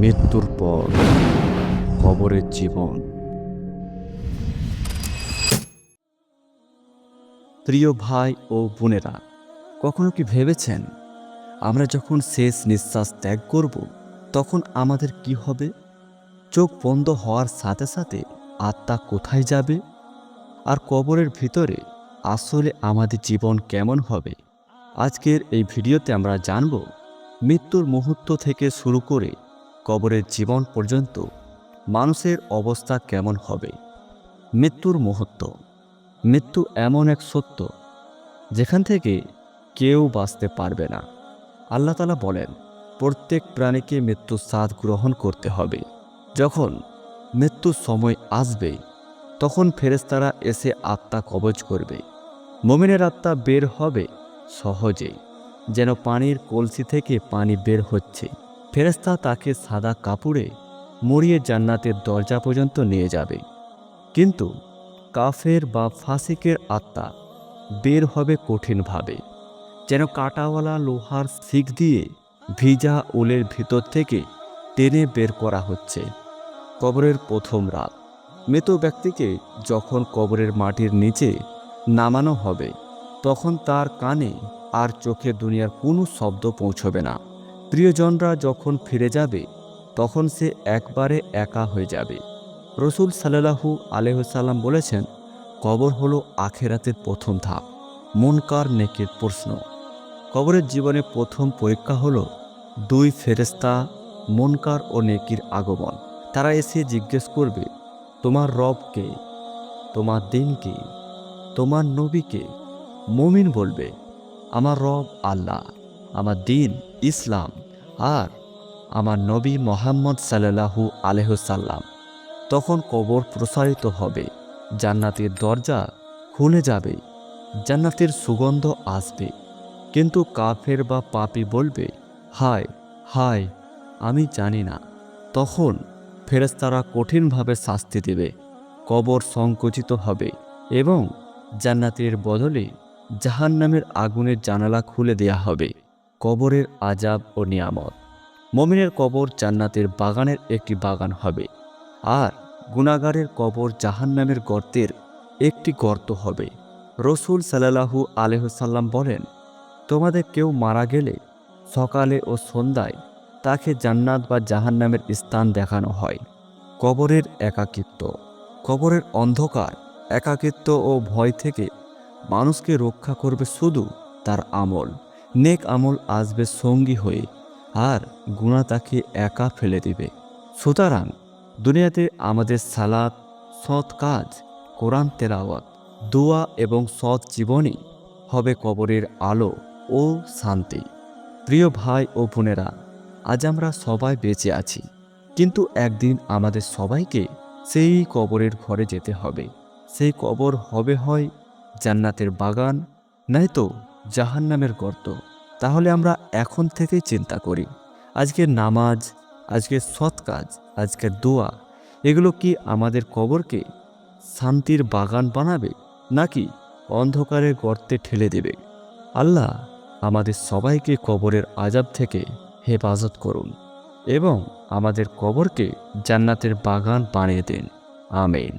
মৃত্যুর পর কবরের জীবন। প্রিয় ভাই ও বোনেরা, কখনো কি ভেবেছেন আমরা যখন শেষ নিঃশ্বাস ত্যাগ করব, তখন আমাদের কি হবে? চোখ বন্ধ হওয়ার সাথে সাথে আত্মা কোথায় যাবে? আর কবরের ভিতরে আসলে আমাদের জীবন কেমন হবে? আজকের এই ভিডিওতে আমরা জানব মৃত্যুর মুহূর্ত থেকে শুরু করে কবরের জীবন পর্যন্ত মানুষের অবস্থা কেমন হবে? মৃত্যুর মুহূর্ত। মৃত্যু এমন এক সত্য, যেখান থেকে কেউ বাঁচতে পারবে না। আল্লাহ তালা বলেন, প্রত্যেক প্রাণীকে মৃত্যুর স্বাদ গ্রহণ করতে হবে। যখন মৃত্যুর সময় আসবে, তখন ফেরেস্তারা এসে আত্মা কবজ করবে। মমিনের আত্মা বের হবে সহজেই, যেন পানির কলসি থেকে পানি বের হচ্ছে। ফেরেস্তা তাকে সাদা কাপড়ে মরিয়ে জান্নাতের দরজা পর্যন্ত নিয়ে যাবে। কিন্তু কাফের বা ফাসিকের আত্মা বের হবে কঠিনভাবে, যেন কাটাওয়ালা লোহার শিক দিয়ে ভিজা উলের ভিতর থেকে টেনে বের করা হচ্ছে। কবরের প্রথম রাত, মৃত ব্যক্তিকে যখন কবরের মাটির নিচে নামানো হবে, তখন তার কানে আর চোখে দুনিয়ার কোনো শব্দ পৌঁছবে না। প্রিয়জনরা যখন ফিরে যাবে, তখন সে একবারে একা হয়ে যাবে। রসুল সাল্লাহু আলহ্লাম বলেছেন, কবর হলো আখেরাতের প্রথম ধাপ, মনকার নেকের প্রশ্ন। কবরের জীবনে প্রথম পরীক্ষা হলো দুই ফেরেস্তা মনকার ও নেকির আগমন। তারা এসে জিজ্ঞেস করবে, তোমার রবকে তোমার দিনকে তোমার নবীকে মমিন বলবে, আমার রব আল্লাহ। আমার দিন ইসলাম আর আমার নবী মোহাম্মদ সাল্লাহু আলহ্লাম তখন কবর প্রসারিত হবে, জান্নাতের দরজা খুলে যাবে, জান্নাতের সুগন্ধ আসবে। কিন্তু কাফের বা পাপি বলবে, হায় হায়, আমি জানি না। তখন ফেরেস্তারা কঠিনভাবে শাস্তি দেবে, কবর সংকুচিত হবে এবং জান্নাতের বদলে জাহান্নামের আগুনের জানালা খুলে দেয়া হবে। কবরের আজাব ও নিয়ামত। মমিনের কবর জান্নাতের বাগানের একটি বাগান হবে, আর গুণাগারের কবর জাহান্নামের গর্তের একটি গর্ত হবে। রসুল সাল্লাহু আলহ্লাম বলেন, তোমাদের কেউ মারা গেলে সকালে ও সন্ধ্যায় তাকে জান্নাত বা জাহান্নামের স্থান দেখানো হয়। কবরের একাকিত্ব, কবরের অন্ধকার, একাকিত্ব ও ভয় থেকে মানুষকে রক্ষা করবে শুধু তার আমল। নেক আমল আসবে সঙ্গী হয়ে, আর গুণা তাকে একা ফেলে দিবে। সুতরাং দুনিয়াতে আমাদের সালাদ সৎ কাজ, কোরআন তেলাওয়াত, দোয়া এবং সৎ জীবনই হবে কবরের আলো ও শান্তি। প্রিয় ভাই ও বোনেরা, আজ আমরা সবাই বেঁচে আছি, কিন্তু একদিন আমাদের সবাইকে সেই কবরের ঘরে যেতে হবে। সেই কবর হবে হয় জান্নাতের বাগান, নয়তো জাহান্নামের গর্ত। তাহলে আমরা এখন থেকেই চিন্তা করি আজকের নামাজ আজকের সৎ কাজ আজকের দোয়া, এগুলো কি আমাদের কবরকে শান্তির বাগান বানাবে, নাকি অন্ধকারের গর্তে ঠেলে দেবে? আল্লাহ আমাদের সবাইকে কবরের আজাব থেকে হেফাজত করুন এবং আমাদের কবরকে জান্নাতের বাগান বানিয়ে দিন। আমেন।